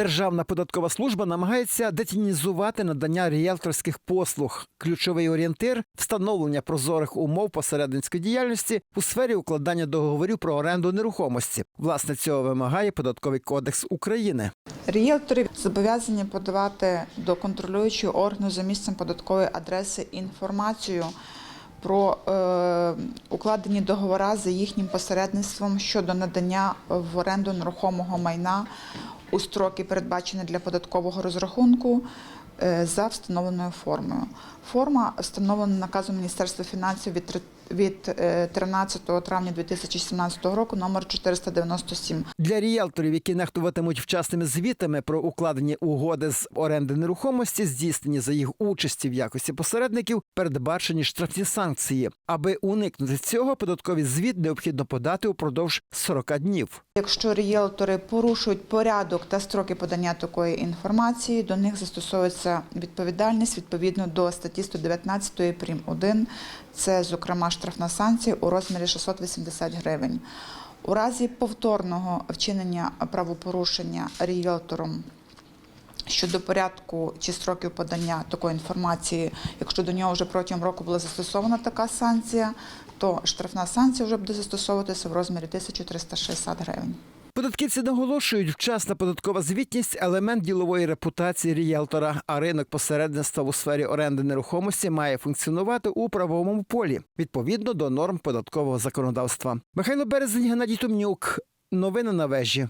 Державна податкова служба намагається детінізувати надання ріелторських послуг. Ключовий орієнтир встановлення прозорих умов посередницької діяльності у сфері укладання договорів про оренду нерухомості. Власне, цього вимагає податковий кодекс України. Ріелтори зобов'язані подавати до контролюючого органу за місцем податкової адреси інформацію про е, укладені договори за їхнім посередництвом щодо надання в оренду нерухомого майна у строки, передбачені для податкового розрахунку. е, За встановленою формою. Форма встановлена наказом Міністерства фінансів від від е, 13 травня 2017 року номер 497. Для ріелторів, які нехтуватимуть вчасними звітами про укладені угоди з оренди нерухомості, здійснені за їх участі в якості посередників, передбачені штрафні санкції. Аби уникнути цього, податковий звіт необхідно подати упродовж 40 днів. Якщо ріелтори порушують порядок та строки подання такої інформації, до них застосовується відповідальність відповідно до статті 119 прим. 1. Це, зокрема, штрафна санкція у розмірі 680 гривень. У разі повторного вчинення правопорушення ріелтором щодо порядку чи строків подання такої інформації, якщо до нього вже протягом року була застосована така санкція, то штрафна санкція вже буде застосовуватися в розмірі 1360 гривень. Податківці наголошують, вчасна податкова звітність елемент ділової репутації рієлтора, а ринок посередництва у сфері оренди нерухомості має функціонувати у правовому полі відповідно до норм податкового законодавства. Михайло Березень, Геннадій Томнюк. Новини на вежі.